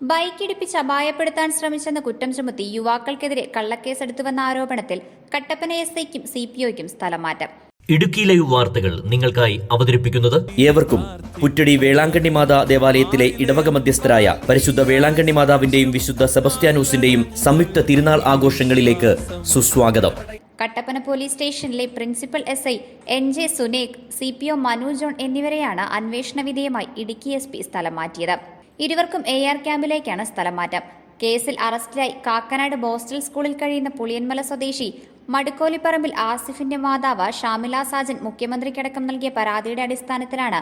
ബൈക്കിടിപ്പിച്ച് അപായപ്പെടുത്താൻ ശ്രമിച്ചെന്ന് കുറ്റം ചുമത്തി യുവാക്കൾക്കെതിരെ കള്ളക്കേസെടുത്തുവെന്ന ആരോപണത്തിൽ കട്ടപ്പന എസ് ഐക്കും സി പി ഒയ്ക്കും സ്ഥലം മാറ്റം ഇടുക്കി ലൈവ് വാർത്തകൾ നിങ്ങൾക്കായി അവതരിപ്പിക്കുന്നത് ഏവർക്കും പുറ്റടി വേളാങ്കണ്ണി മാതാ ദേവാലയത്തിലെ ഇടവക മധ്യസ്ഥരായ പരിശുദ്ധ വേളാങ്കണ്ണി മാതാവിന്റെയും വിശുദ്ധ സെബസ്റ്റ്യാനൂസിന്റെയും സംയുക്ത തിരുനാൾ ആഘോഷങ്ങളിലേക്ക് സുസ്വാഗതം. കട്ടപ്പന പോലീസ് സ്റ്റേഷനിലെ principal S I N J Sunek C P O Manu John എന്നിവരെയാണ് അന്വേഷണ വിധേയമായി ഇടുക്കി എസ് പി സ്ഥലം മാറ്റിയത്. ഇരുവർക്കും എ ആർ ക്യാമ്പിലേക്കാണ് സ്ഥലം മാറ്റം കേസിൽ അറസ്റ്റിലായി കാക്കനാട് ബോസ്റ്റൽ സ്കൂളിൽ കഴിയുന്ന പുളിയന്മല സ്വദേശി മടുക്കോലിപ്പറമ്പിൽ ആസിഫിന്റെ മാതാവ് ഷാമില സാജൻ മുഖ്യമന്ത്രിക്കടക്കം നൽകിയ പരാതിയുടെ അടിസ്ഥാനത്തിലാണ്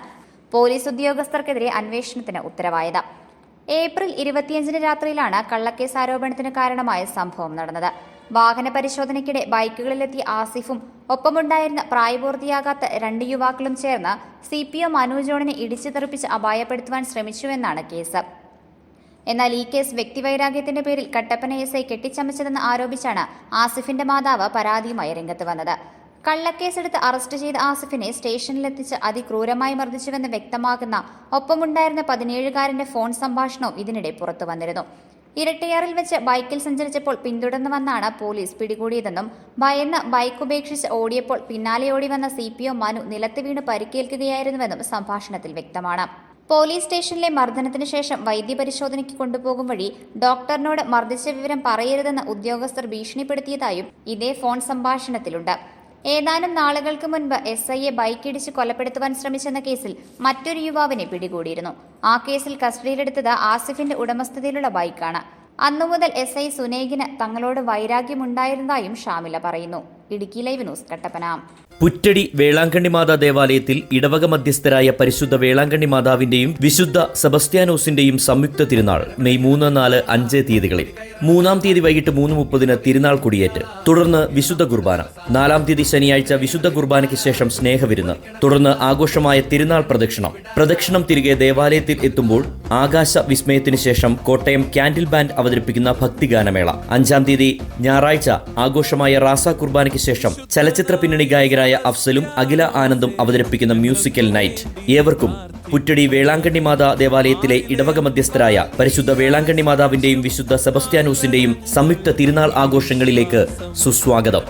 പോലീസ് ഉദ്യോഗസ്ഥർക്കെതിരെ അന്വേഷണത്തിന് ഉത്തരവായത്. ഏപ്രിൽ ഇരുപത്തിയഞ്ചിന് രാത്രിയിലാണ് കള്ളക്കേസ് ആരോപണത്തിന് കാരണമായ സംഭവം നടന്നത്. വാഹന പരിശോധനയ്ക്കിടെ ബൈക്കുകളിലെത്തിയ ആസിഫും ഒപ്പമുണ്ടായിരുന്ന പ്രായപൂർത്തിയാകാത്ത രണ്ട് യുവാക്കളും ചേർന്ന് സി പി ഒ മനു ജോണിനെ ഇടിച്ചു തെറിപ്പിച്ച് അപായപ്പെടുത്തുവാൻ ശ്രമിച്ചുവെന്നാണ് കേസ്. എന്നാൽ ഈ കേസ് വ്യക്തിവൈരാഗ്യത്തിന്റെ പേരിൽ കട്ടപ്പന എസ് ഐ കെട്ടിച്ചമച്ചതെന്ന് ആരോപിച്ചാണ് ആസിഫിന്റെ മാതാവ് പരാതിയുമായി രംഗത്ത് വന്നത്. കള്ളക്കേസെടുത്ത് അറസ്റ്റ് ചെയ്ത ആസിഫിനെ സ്റ്റേഷനിലെത്തിച്ച് അതിക്രൂരമായി മർദ്ദിച്ചുവെന്ന് വ്യക്തമാകുന്ന ഒപ്പമുണ്ടായിരുന്ന പതിനേഴുകാരന്റെ ഫോൺ സംഭാഷണവും ഇതിനിടെ പുറത്തു വന്നിരുന്നു ഇരട്ടയാറിൽ വെച്ച് ബൈക്കിൽ സഞ്ചരിച്ചപ്പോൾ പിന്തുടർന്നു വന്നാണ് പോലീസ് പിടികൂടിയതെന്നും ഭയന്ന് ബൈക്ക് ഉപേക്ഷിച്ച് ഓടിയപ്പോൾ പിന്നാലെ ഓടി വന്ന സി പി ഒ മനു നിലത്ത് വീണ് പരിക്കേൽക്കുകയായിരുന്നുവെന്നും സംഭാഷണത്തിൽ വ്യക്തമാണ്. പോലീസ് സ്റ്റേഷനിലെ മർദ്ദനത്തിന് ശേഷം വൈദ്യപരിശോധനയ്ക്ക് കൊണ്ടുപോകും വഴി ഡോക്ടറിനോട് മർദ്ദിച്ച വിവരം പറയരുതെന്ന് ഉദ്യോഗസ്ഥർ ഭീഷണിപ്പെടുത്തിയതായും ഇതേ ഫോൺ സംഭാഷണത്തിലുണ്ട്. ഏതാനും നാളുകൾക്ക് മുൻപ് എസ് ഐയെ ബൈക്കിടിച്ച് കൊലപ്പെടുത്തുവാൻ ശ്രമിച്ചെന്ന കേസിൽ മറ്റൊരു യുവാവിനെ പിടികൂടിയിരുന്നു. ആ കേസിൽ കസ്റ്റഡിയിലെടുത്തത് ആസിഫിന്റെ ഉടമസ്ഥതയിലുള്ള ബൈക്കാണ്. അന്നുമുതൽ എസ് ഐ സുനേഗിന് തങ്ങളോട് വൈരാഗ്യമുണ്ടായിരുന്നതായും ഷാമില പറയുന്നു. Idukki live news Kattappana. Puttady Velankanni മാതാ ദേവാലയത്തിൽ ഇടവക മധ്യസ്ഥരായ പരിശുദ്ധ വേളാങ്കണ്ണി മാതാവിന്റെയും വിശുദ്ധ സെബസ്ത്യാനോസിന്റെയും സംയുക്ത തിരുനാൾ മെയ് മൂന്ന് നാല് അഞ്ച് തീയതികളിൽ. മൂന്നാം തീയതി വൈകിട്ട് മൂന്ന് മുപ്പതിന് തിരുനാൾ കുടിയേറ്റ്. തുടർന്ന് വിശുദ്ധ കുർബാന. നാലാം തീയതി ശനിയാഴ്ച വിശുദ്ധ കുർബാനയ്ക്ക് ശേഷം സ്നേഹവിരുന്ന്. തുടർന്ന് ആഘോഷമായ തിരുനാൾ പ്രദക്ഷിണം. പ്രദക്ഷിണം തിരികെ ദേവാലയത്തിൽ എത്തുമ്പോൾ ആകാശ വിസ്മയത്തിന് ശേഷം കോട്ടയം കാൻഡിൽ ബാൻഡ് അവതരിപ്പിക്കുന്ന ഭക്തിഗാനമേള. അഞ്ചാം തീയതി ഞായറാഴ്ച ആഘോഷമായ റാസ കുർബാനയ്ക്ക് ശേഷം ചലച്ചിത്ര പിന്നണി ഗായകരായ അഫ്സലും അഖില ആനന്ദും അവതരിപ്പിക്കുന്ന മ്യൂസിക്കൽ നൈറ്റ്. ഏവർക്കും പുറ്റടി വേളാങ്കണ്ണി മാതാ ദേവാലയത്തിലെ ഇടവക മധ്യസ്ഥരായ പരിശുദ്ധ വേളാങ്കണ്ണി മാതാവിന്റെയും വിശുദ്ധ സെബസ്റ്റ്യാനൂസിന്റെയും സംയുക്ത തിരുനാൾ ആഘോഷങ്ങളിലേക്ക് സുസ്വാഗതം.